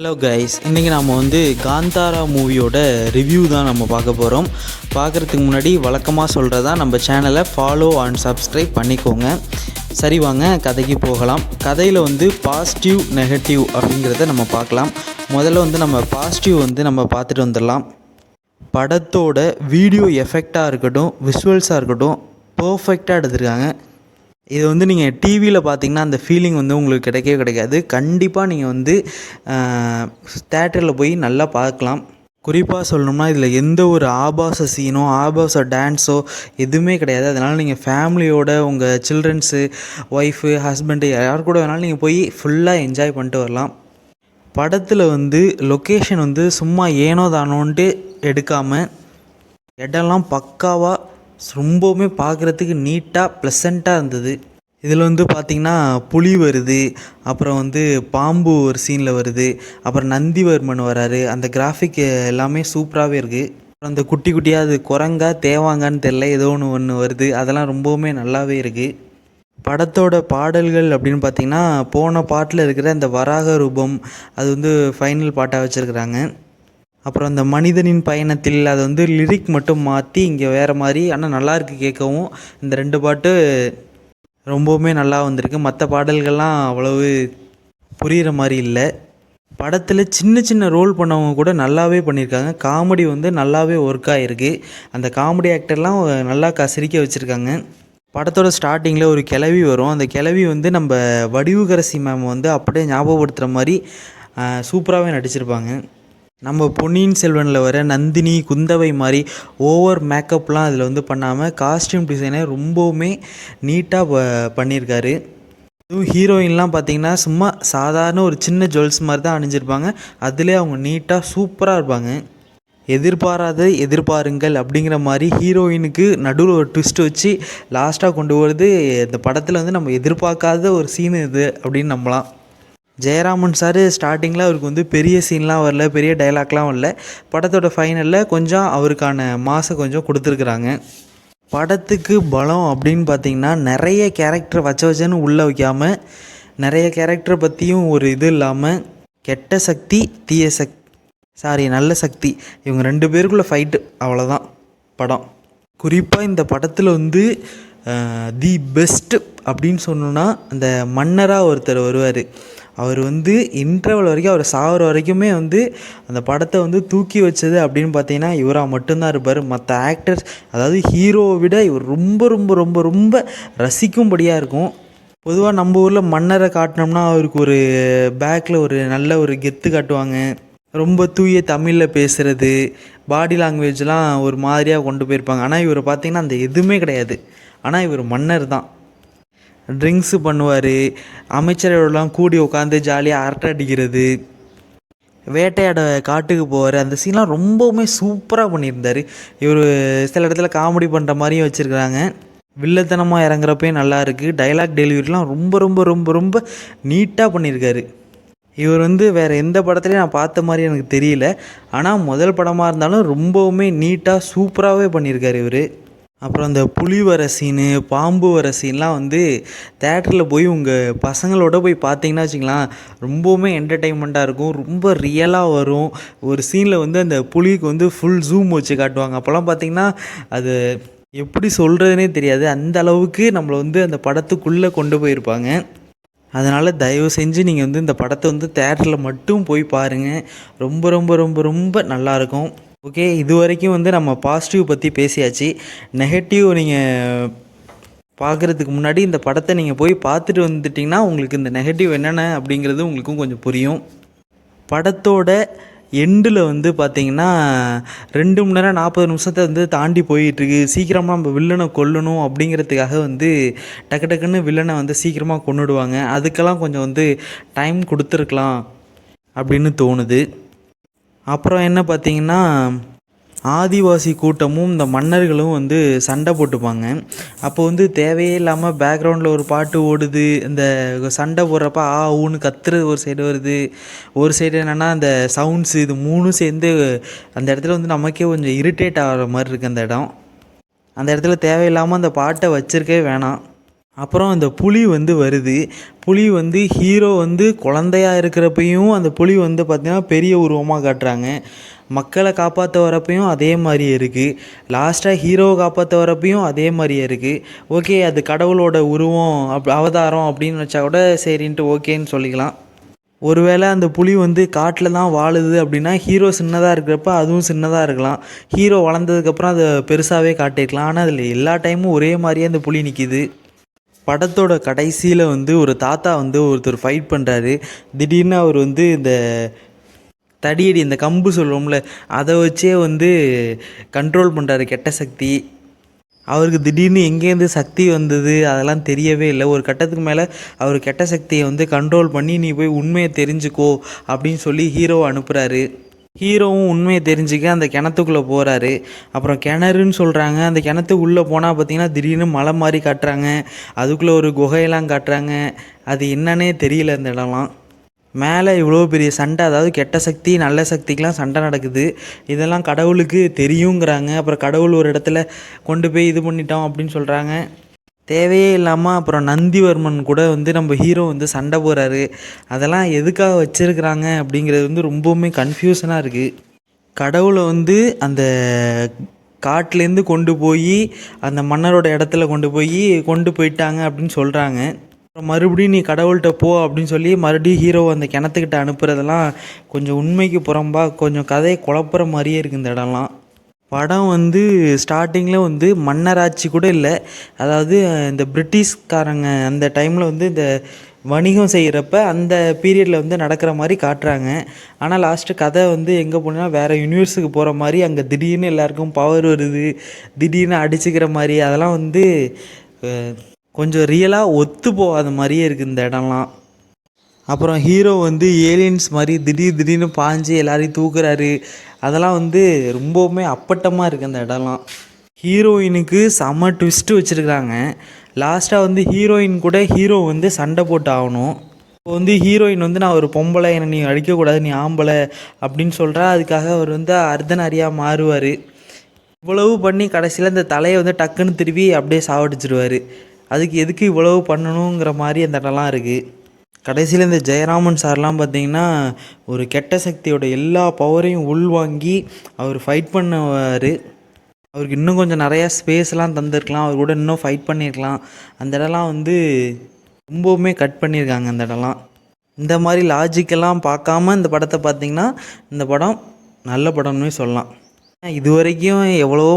Hello guys இன்றைக்கி நம்ம வந்து காந்தாரா மூவியோட ரிவ்யூ தான் நம்ம பார்க்க போகிறோம் பார்க்குறதுக்கு முன்னாடி வழக்கமாக சொல்கிறதா நம்ம சேனலை ஃபாலோ அண்ட் சப்ஸ்கிரைப் பண்ணிக்கோங்க. சரி வாங்க கதைக்கு போகலாம். கதையில் வந்து பாசிட்டிவ் நெகட்டிவ் அப்படிங்கிறத நம்ம பார்க்கலாம். முதல்ல வந்து நம்ம பாசிட்டிவ் வந்து நம்ம பார்த்துட்டு வந்துடலாம். படத்தோட வீடியோ எஃபெக்டாக இருக்கட்டும் விஷுவல்ஸாக இருக்கட்டும் பர்ஃபெக்டாக எடுத்திருக்காங்க. இது வந்து நீங்கள் டிவியில் பார்த்தீங்கன்னா அந்த ஃபீலிங் வந்து உங்களுக்கு கிடைக்கவே கிடைக்காது. கண்டிப்பாக நீங்கள் வந்து தேட்டரில் போய் நல்லா பார்க்கலாம். குறிப்பாக சொல்லணும்னா இதில் எந்த ஒரு ஆபாச சீனோ ஆபாச டான்ஸோ எதுவுமே கிடையாது. அதனால் நீங்கள் ஃபேமிலியோட உங்கள் சில்ட்ரன்ஸு ஒய்ஃபு ஹஸ்பண்டு யார் கூட வேணாலும் நீங்கள் போய் ஃபுல்லாக என்ஜாய் பண்ணிட்டு வரலாம். படத்தில் வந்து லொக்கேஷன் வந்து சும்மா ஏனோ தானோன்ட்டு எடுக்காமல் இடம்லாம் பக்காவாக ரொம்பவுமே பார்க்குறதுக்கு நீட்டாக ப்ளசண்ட்டாக இருந்தது. இதில் வந்து பார்த்திங்கன்னா புலி வருது அப்புறம் வந்து பாம்பு ஒரு சீனில் வருது அப்புறம் நந்திவர்மன் வராரு அந்த கிராஃபிக் எல்லாமே சூப்பராகவே இருக்குது அப்புறம் அந்த குட்டி குட்டியாக அது குரங்கா தேவாங்கான்னு தெரில ஏதோ ஒன்று ஒன்று வருது அதெல்லாம் ரொம்பவுமே நல்லாவே இருக்குது படத்தோட பாடல்கள் அப்படின்னு பார்த்தீங்கன்னா போன பாட்டில் இருக்கிற அந்த வராக ரூபம் அது வந்து ஃபைனல் பாட்டாக வச்சுருக்குறாங்க. அப்புறம் அந்த மனிதனின் பயணத்தில் அதை வந்து லிரிக் மட்டும் மாற்றி இங்கே வேறு மாதிரி ஆனால் நல்லாயிருக்கு கேட்கவும் இந்த ரெண்டு பாட்டு ரொம்பவுமே நல்லா வந்திருக்கு. மற்ற பாடல்கள்லாம் அவ்வளவு புரிகிற மாதிரி இல்லை. படத்தில் சின்ன சின்ன ரோல் பண்ணவங்க கூட நல்லாவே பண்ணியிருக்காங்க காமெடி வந்து நல்லாவே ஒர்க் ஆகிருக்கு அந்த காமெடி ஆக்டர்லாம் நல்லா கசிரிக்க வச்சுருக்காங்க. படத்தோட ஸ்டார்டிங்கில் ஒரு கிளவி வரும். அந்த கிளவி வந்து நம்ம வடிவுகரசி மேம் வந்து அப்படியே ஞாபகப்படுத்துகிற மாதிரி சூப்பராகவே நடிச்சிருப்பாங்க. நம்ம பொன்னியின் செல்வனில் வர நந்தினி குந்தவை மாதிரி ஓவர் மேக்கப்லாம் அதில் வந்து பண்ணாமல் காஸ்டியூம் டிசைனை ரொம்பவுமே நீட்டாக ப பண்ணியிருக்காரு. அதுவும் ஹீரோயின்லாம் பார்த்திங்கன்னா சும்மா சாதாரண ஒரு சின்ன ஜுவல்ஸ் மாதிரி தான் அணிஞ்சிருப்பாங்க. அதிலே அவங்க நீட்டாக சூப்பராக இருப்பாங்க. எதிர்பாராத எதிர்பாருங்கள் அப்படிங்கிற மாதிரி ஹீரோயினுக்கு நடுவில் ஒரு ட்விஸ்ட் வச்சு லாஸ்ட்டாக கொண்டு வருது இந்த படத்தில் வந்து நம்ம எதிர்பார்க்காத ஒரு சீன் இது அப்படின்னு நம்பலாம். ஜெயராமன் சார் ஸ்டார்டிங்கில் அவருக்கு வந்து பெரிய சீன்லாம் வரல பெரிய டைலாக்லாம் வரல. படத்தோட ஃபைனலில் கொஞ்சம் அவருக்கான மாசை கொஞ்சம் கொடுத்துருக்குறாங்க. படத்துக்கு பலம் அப்படின்னு பார்த்தீங்கன்னா நிறைய கேரக்டர் வச்ச வச்சேன்னு உள்ளே வைக்காமல் நிறைய கேரக்டரை பற்றியும் ஒரு இது இல்லாமல் கெட்ட சக்தி தீய சக் சாரி நல்ல சக்தி. இவங்க ரெண்டு பேருக்குள்ளே ஃபைட்டு அவ்வளோதான் படம். குறிப்பாக இந்த படத்தில் வந்து தி பெஸ்ட் அப்படின்னு சொன்னோன்னா அந்த மன்னராக ஒருத்தர் வருவார். அவர் வந்து இன்டர்வல் வரைக்கும் அவர் சாகிற வரைக்குமே வந்து அந்த படத்தை வந்து தூக்கி வச்சது அப்படின்னு பார்த்தீங்கன்னா இவராக மட்டும்தான் இருப்பார். மற்ற ஆக்டர்ஸ் அதாவது ஹீரோவை விட இவர் ரொம்ப ரொம்ப ரொம்ப ரொம்ப ரசிக்கும்படியாக இருக்கும். பொதுவாக நம்ம ஊரில் மன்னரை காட்டினோம்னா அவருக்கு ஒரு பேக்கில் ஒரு நல்ல ஒரு கெத்து காட்டுவாங்க. ரொம்ப தூய தமிழில் பேசுகிறது பாடி லாங்குவேஜ்லாம் ஒரு மாதிரியாக கொண்டு போயிருப்பாங்க. ஆனால் இவர் பார்த்திங்கன்னா அந்த எதுவுமே கிடையாது. ஆனால் இவர் மன்னர் தான். ட்ரிங்க்ஸு பண்ணுவார் அமைச்சரோடலாம் கூடி உட்காந்து ஜாலியாக அரட்டை அடிக்கிறது. வேட்டையாட காட்டுக்கு போவார். அந்த சீன்லாம் ரொம்பவுமே சூப்பராக பண்ணியிருந்தார். இவர் சில இடத்துல காமெடி பண்ணுற மாதிரியும் வச்சுருக்குறாங்க. வில்லத்தனமாக இறங்குறப்பே நல்லா இருக்குது டைலாக் டெலிவரிலாம் ரொம்ப ரொம்ப ரொம்ப ரொம்ப நீட்டாக பண்ணியிருக்காரு. இவர் வந்து வேறு எந்த படத்துலையும் நான் பார்த்த மாதிரி எனக்கு தெரியல. ஆனால் முதல் படமாக இருந்தாலும் ரொம்பவுமே நீட்டாக சூப்பராகவே பண்ணியிருக்காரு இவர். அப்புறம் அந்த புலி வர சீனு பாம்பு வர சீன்லாம் வந்து தேட்டரில் போய் உங்கள் பசங்களோட போய் பார்த்தீங்கன்னா வச்சிங்களேன் ரொம்பவுமே என்டர்டெயின்மெண்ட்டாக இருக்கும். ரொம்ப ரியலாக வரும். ஒரு சீனில் வந்து அந்த புலிக்கு வந்து ஃபுல் ஜூம் வச்சு காட்டுவாங்க. அப்போல்லாம் பார்த்தீங்கன்னா அது எப்படி சொல்கிறதுனே தெரியாது. அந்த அளவுக்கு நம்மளை வந்து அந்த படத்துக்குள்ளே கொண்டு போயிருப்பாங்க. அதனால் தயவு செஞ்சு நீங்கள் வந்து இந்த படத்தை வந்து தேட்டரில் மட்டும் போய் பாருங்கள் ரொம்ப ரொம்ப ரொம்ப ரொம்ப நல்லாயிருக்கும் ஓகே இது வரைக்கும் வந்து நம்ம பாசிட்டிவ் பற்றி பேசியாச்சு. நெகட்டிவ் நீங்கள் பார்க்குறதுக்கு முன்னாடி இந்த படத்தை நீங்கள் போய் பார்த்துட்டு வந்துட்டிங்கன்னா உங்களுக்கு இந்த நெகட்டிவ் என்னென்ன அப்படிங்கிறது உங்களுக்கும் கொஞ்சம் புரியும். படத்தோட எண்டில் வந்து பார்த்திங்கன்னா ரெண்டு மணி நேரம் நாற்பது நிமிஷத்தை வந்து தாண்டி போயிட்டுருக்கு. சீக்கிரமாக நம்ம வில்லனை கொல்லணும் அப்படிங்கிறதுக்காக வந்து டக்கு டக்குன்னு வில்லனை வந்து சீக்கிரமாக கொண்டுடுவாங்க அதுக்கெல்லாம் கொஞ்சம் வந்து டைம் கொடுத்துருக்கலாம் அப்படின்னு தோணுது. அப்புறம் என்ன பார்த்தீங்கன்னா ஆதிவாசி கூட்டமும் இந்த மன்னர்களும் வந்து சண்டை போட்டுப்பாங்க. அப்போ வந்து தேவையே இல்லாமல் பேக்ரவுண்டில் ஒரு பாட்டு ஓடுது. இந்த சண்டை போடுறப்ப ஆ ஊன்னு கத்துறது ஒரு சைடு வருது. ஒரு சைடு என்னென்னா அந்த சவுண்ட்ஸு இது மூணும் சேர்ந்து அந்த இடத்துல வந்து நமக்கே கொஞ்சம் இரிட்டேட் ஆகிற மாதிரி இருக்குது அந்த இடம். அந்த இடத்துல தேவையில்லாமல் அந்த பாட்டை வச்சுருக்கவே வேணாம். அப்புறம் அந்த புலி வந்து வருது. புலி வந்து ஹீரோ வந்து குழந்தையா இருக்கிறப்பையும் அந்த புலி வந்து பார்த்திங்கன்னா பெரிய உருவமாக காட்டுறாங்க. மக்களை காப்பாற்ற வரப்பையும் அதே மாதிரியே இருக்குது லாஸ்ட்டாக ஹீரோவை காப்பாற்ற வரப்பையும் அதே மாதிரியே இருக்குது ஓகே அது கடவுளோட உருவம் அப் அவதாரம் அப்படின்னு வச்சா கூட சரின்ட்டு ஓகேன்னு சொல்லிக்கலாம். ஒருவேளை அந்த புலி வந்து காட்டில் தான் வாழுது அப்படின்னா ஹீரோ சின்னதாக இருக்கிறப்ப அதுவும் சின்னதாக இருக்கலாம். ஹீரோ வளர்ந்ததுக்கப்புறம் அதை பெருசாகவே காட்டியிருக்கலாம். ஆனால் அதில் எல்லா டைமும் ஒரே மாதிரியே அந்த புலி நிற்கிது படத்தோட கடைசியில் வந்து ஒரு தாத்தா வந்து ஒருத்தர் ஃபைட் பண்ணுறாரு திடீர்னு அவர் வந்து இந்த தடியடி இந்த கம்பு சொல்லுவோம்ல அதை வச்சே வந்து கண்ட்ரோல் பண்ணுறாரு கெட்ட சக்தி. அவருக்கு திடீர்னு எங்கேருந்து சக்தி வந்தது அதெல்லாம் தெரியவே இல்லை. ஒரு கட்டத்துக்கு மேலே அவர் கெட்ட சக்தியை வந்து கண்ட்ரோல் பண்ணி நீ போய் உண்மையை தெரிஞ்சுக்கோ அப்படின்னு சொல்லி ஹீரோவை அனுப்புகிறாரு ஹீரோவும் உண்மையை தெரிஞ்சுக்க அந்த கிணத்துக்குள்ளே போகிறாரு அப்புறம் கிணறுன்னு சொல்கிறாங்க அந்த கிணத்துக்கு உள்ளே போனால் பார்த்தீங்கன்னா திடீர்னு மலை மாதிரி காட்டுறாங்க. அதுக்குள்ளே ஒரு குகையெல்லாம் காட்டுறாங்க. அது என்னன்னே தெரியல அந்த இடம்லாம். மேலே இவ்வளோ பெரிய சண்டை அதாவது கெட்ட சக்தி நல்ல சக்திக்கெலாம் சண்டை நடக்குது. இதெல்லாம் கடவுளுக்கு தெரியுங்கிறாங்க. அப்புறம் கடவுள் ஒரு இடத்துல கொண்டு போய் இது பண்ணிட்டோம் அப்படின்னு சொல்கிறாங்க தேவையே இல்லாமல் அப்புறம் நந்திவர்மன் கூட வந்து நம்ம ஹீரோ வந்து சண்டை போடுறாரு அதெல்லாம் எதுக்காக வச்சுருக்குறாங்க அப்படிங்கிறது வந்து ரொம்பவுமே கன்ஃபியூஷனாக இருக்குது கடவுளை வந்து அந்த காட்டிலேருந்து கொண்டு போய் அந்த மன்னரோட இடத்துல கொண்டு போய் கொண்டு போயிட்டாங்க அப்படின்னு சொல்கிறாங்க அப்புறம் மறுபடியும் நீ கடவுள்கிட்ட போ அப்படின்னு சொல்லி மறுபடியும் ஹீரோ அந்த கிணத்துக்கிட்ட அனுப்புகிறதெல்லாம் கொஞ்சம் உண்மைக்கு புறம்பாக கொஞ்சம் கதையை குழப்புற மாதிரியே இருக்குது இந்த இடம்லாம். படம் வந்து ஸ்டார்டிங்கில் வந்து மன்னராட்சி கூட இல்லை. அதாவது இந்த பிரிட்டிஷ்காரங்க அந்த டைமில் வந்து இந்த வணிகம் செய்கிறப்ப அந்த பீரியடில் வந்து நடக்கிற மாதிரி காட்டுறாங்க. ஆனால் லாஸ்ட்டு கதை வந்து எங்கே போனால் வேறு யூனிவர்ஸுக்கு போகிற மாதிரி அங்கே திடீர்னு எல்லாருக்கும் பவர் வருது திடீர்னு அடிச்சுக்கிற மாதிரி அதெல்லாம் வந்து கொஞ்சம் ரியலாக ஒத்து போகாத மாதிரியே இருக்குது இந்த இடம்லாம். அப்புறம் ஹீரோ வந்து ஏலியன்ஸ் மாதிரி திடீர் திடீர்னு பாஞ்சு எல்லாரையும் தூக்குறாரு. அதெல்லாம் வந்து ரொம்பவுமே அப்பட்டமாக இருக்குது அந்த இடம்லாம். ஹீரோயினுக்கு செம்ம ட்விஸ்ட்டு வச்சுருக்காங்க லாஸ்ட்டாக வந்து ஹீரோயின் கூட ஹீரோ வந்து சண்டை போட்டு ஆகணும். இப்போ வந்து ஹீரோயின் வந்து நான் ஒரு பொம்பளை என்னை நீ அடிக்கக்கூடாது நீ ஆம்பளை அப்படின்னு சொல்கிறா அதுக்காக அவர் வந்து அர்த்தநாரியாக மாறுவார். இவ்வளவு பண்ணி கடைசியில் இந்த தலையை வந்து டக்குன்னு திருவி அப்படியே சாவடிச்சிருவார். அதுக்கு எதுக்கு இவ்வளவு பண்ணணுங்கிற மாதிரி அந்த இடம்லாம் இருக்குது கடைசியில் இந்த ஜெயராமன் சார்லாம் பார்த்தீங்கன்னா ஒரு கெட்ட சக்தியோட எல்லா பவரையும் உள்வாங்கி அவர் ஃபைட் பண்ணுவார். அவருக்கு இன்னும் கொஞ்சம் நிறையா ஸ்பேஸ்லாம் தந்திருக்கலாம். அவர் கூட இன்னும் ஃபைட் பண்ணியிருக்கலாம் அந்த இடம்லாம் வந்து ரொம்பவுமே கட் பண்ணியிருக்காங்க அந்த இடம்லாம். இந்த மாதிரி லாஜிக்கெல்லாம் பார்க்காம இந்த படத்தை பார்த்திங்கன்னா இந்த படம் நல்ல படம்னே சொல்லலாம். இது வரைக்கும் எவ்வளோ